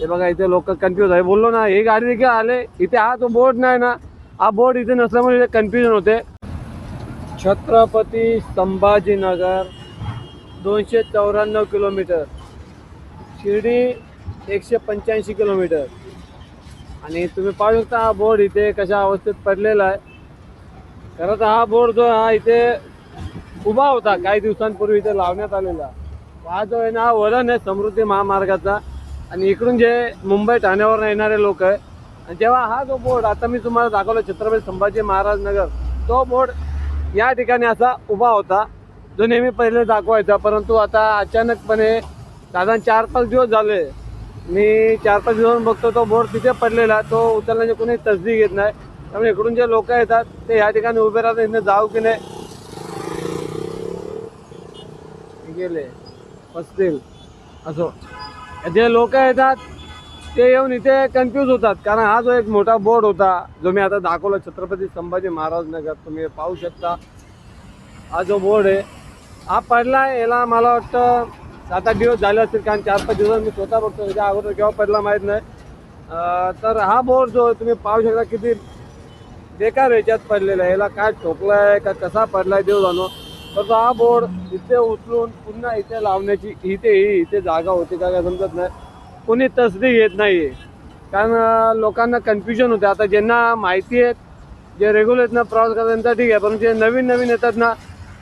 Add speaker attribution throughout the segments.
Speaker 1: हे बघा इथे लोक कन्फ्यूज आहे. बोललो ना ही गाडी देखील आले. इथे हा तो बोर्ड नाही ना. हा बोर्ड इथे नसल्यामुळे कन्फ्युजन होते. छत्रपती संभाजीनगर दोनशे चौऱ्याण्णव किलोमीटर. शिर्डी एकशे पंच्याऐंशी किलोमीटर. आणि तुम्ही पाहू शकता हा बोर्ड इथे कशा अवस्थेत पडलेला आहे. खरं तर हा बोर्ड जो हा इथे उभा होता काही दिवसांपूर्वी इथे लावण्यात आलेला. हा जो आहे ना हा वळण आहे समृद्धी महामार्गाचा. आणि इकडून जे मुंबई ठाण्यावर येणारे लोक आहे. आणि जेव्हा हा जो बोर्ड आता मी तुम्हाला दाखवला छत्रपती संभाजी महाराज नगर तो बोर्ड या ठिकाणी असा उभा होता जो नेहमी पहिले दाखवायचा. परंतु आता अचानकपणे साधारण चार पाच दिवस झाले. मी चार पाच दिवस बघतो तो बोर्ड तिथे पडलेला आहे. तो उचलण्याची कोणी तसदी घेत नाही. त्यामुळे इकडून जे लोक येतात ते या ठिकाणी उभे राहतात. इथं जाऊ की नाही? गेले. बसतील. असो. जे लोक येतात ते येऊन इथे कन्फ्यूज होतात. कारण हा जो एक मोठा बोर्ड होता जो मी आता दाखवला छत्रपती संभाजी महाराज नगर तुम्ही पाहू शकता. हा जो बोर्ड आहे हा पडला याला मला वाटतं सात आठ दिवस झाले असतील कारण चार पाच दिवस मी स्वतः बघतो त्याच्या अगोदर केव्हा पडला माहीत नाही. तर हा बोर्ड जो तुम्ही पाहू शकता किती बेकार याच्यात पडलेला आहे. याला काय ठोकलं आहे का कसा पडला आहे देव जाणो. तर हा बोर्ड इथे उचलून पुन्हा इथे लावण्याची इथे ही इथे जागा होती का काय समजत नाही. कोणी तसदी घेत नाही कारण लोकांना कन्फ्युजन होते. आता ज्यांना माहिती आहेत जे रेग्युलर आहेत ना प्रवास करतात त्यांचा ठीक आहे पण जे नवीन नवीन येतात ना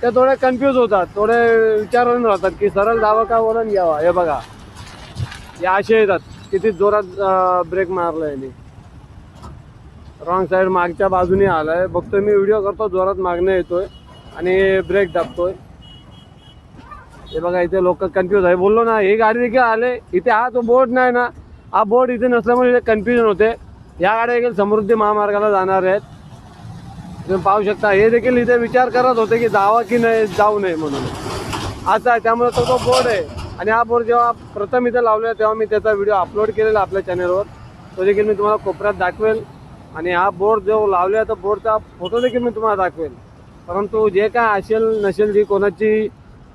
Speaker 1: ते थोडे कन्फ्यूज होतात. थोडे विचारून राहतात की सरळ जावं का वळण घ्यावा. हे बघा. हे असे येतात. किती जोरात ब्रेक मारला यांनी. रॉंग साईड मागच्या बाजूने आलाय. बघतोय मी व्हिडिओ करतो जोरात मागणं येतोय. आणि ब्रेक दाबतोय. हे बघा इथे लोक कन्फ्यूज आहे. बोललो ना ही गाडी देखील आले. इथे हा तो बोर्ड नाही ना. हा बोर्ड इथे नसल्यामुळे इथे कन्फ्युजन होते. या गाड्या देखील समृद्धी महामार्गाला जाणार आहेत. तुम्ही पाहू शकता हे देखील इथे विचार करत होते की जावा की नाही जाऊ नये म्हणून. असा आहे त्यामुळे तो तो बोर्ड आहे. आणि हा बोर्ड जेव्हा प्रथम इथे लावला तेव्हा मी त्याचा व्हिडिओ अपलोड केलेला आपल्या चॅनलवर तो देखील मी तुम्हाला कोपऱ्यात दाखवेल. आणि हा बोर्ड जो लावला तो बोर्डचा फोटो देखील मी तुम्हाला दाखवेल. परंतु जे काय असेल नसेल जी कोणाची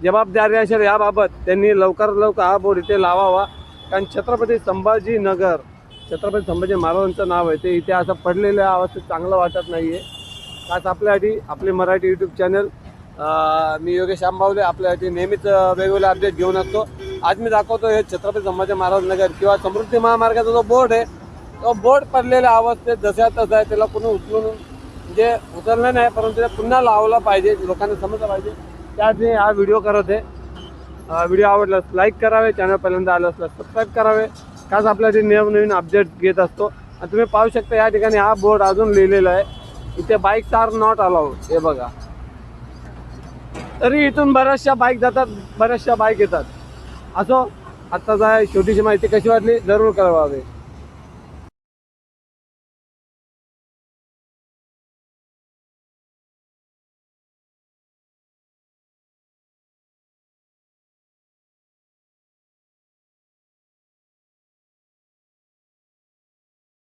Speaker 1: जबाबदारी असेल याबाबत त्यांनी लवकरात लवकर हा बोर्ड इथे लावावा. कारण छत्रपती संभाजीनगर छत्रपती संभाजी महाराजांचं नाव आहे. ते इथे असं पडलेल्या अवस्थेत चांगलं वाटत नाही आहे खास आपल्यासाठी आपले मराठी यूट्यूब चॅनल मी योगेश आंबावले आपल्यासाठी नेहमीच वेगवेगळे अपडेट घेऊन असतो. आज मी दाखवतो हे छत्रपती संभाजी महाराज नगर किंवा समृद्धी महामार्गाचा जो बोर्ड आहे तो बोर्ड पडलेल्या अवस्थेत जशा तसा आहे त्याला कोणी उचलून म्हणजे उचललं नाही परंतु ते पुन्हा लावला पाहिजे लोकांना समजलं पाहिजे. त्यासाठी हा व्हिडिओ करत आहे. व्हिडिओ आवडलास लाईक करावे. चॅनल पहिल्यांदा आलं असल्यास सबस्क्राईब करावे. खास आपल्यासाठी नवीन नवीन अपडेट घेत असतो आणि तुम्ही पाहू शकता या ठिकाणी हा बोर्ड अजून लिहिलेला आहे. इथे बाईक्स आर नॉट अलाउड हे बघा. तरी इथून बऱ्याचशा बाईक जातात बऱ्याचशा बाईक येतात. असो आत्ताचा छोटीशी माहिती कशी वाटली? जरूर कळवावे.